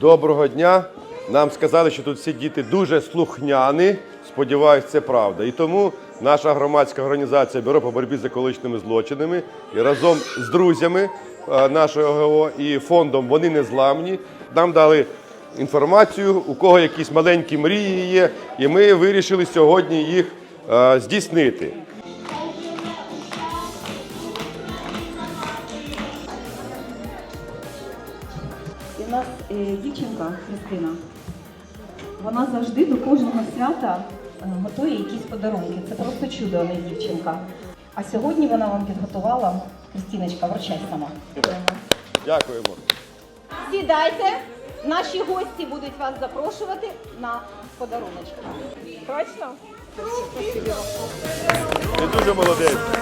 Доброго дня. Нам сказали, що тут всі діти дуже слухняні. Сподіваюсь, це правда. І тому наша громадська організація Бюро по боротьбі з екологічними злочинами і разом з друзями е, нашого ГО і фондом Вони незламні нам дали інформацію, у кого якісь маленькі мрії є, і ми вирішили сьогодні їх е, здійснити. В нас е, дівчинка Христина. Вона завжди до кожного свята е, готує якісь подарунки. Це просто чудо, а не дівчинка. А сьогодні вона вам підготувала Христиночка, вручай сама. Дякуємо. Сідайте. Наші гості будуть вас запрошувати на подаруночки. Точно? Ти дуже молодець.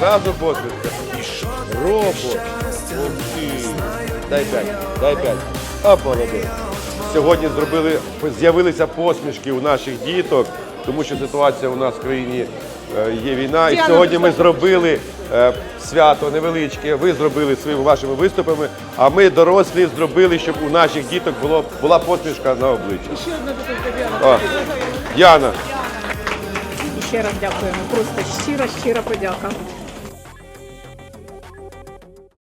Зразу посвідка. Робот. Дай п'ять, дай п'ять. А, молодець. Сьогодні зробили, з'явилися посмішки у наших діток, тому що ситуація у нас в країні е, є війна. І сьогодні ми зробили е, свято невеличке. Ви зробили своїми вашими виступами, а ми дорослі зробили, щоб у наших діток було, була посмішка на обличчі. Ще одна О, Яна, ще раз дякуємо. Просто щира, щира подяка.